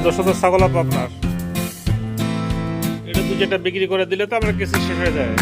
সুন্দর সুন্দর ছাগল হবে আপনার। এটা দু যেটা বিক্রি করে দিলে তো আমরা কেসি শেষ হয়ে যায়।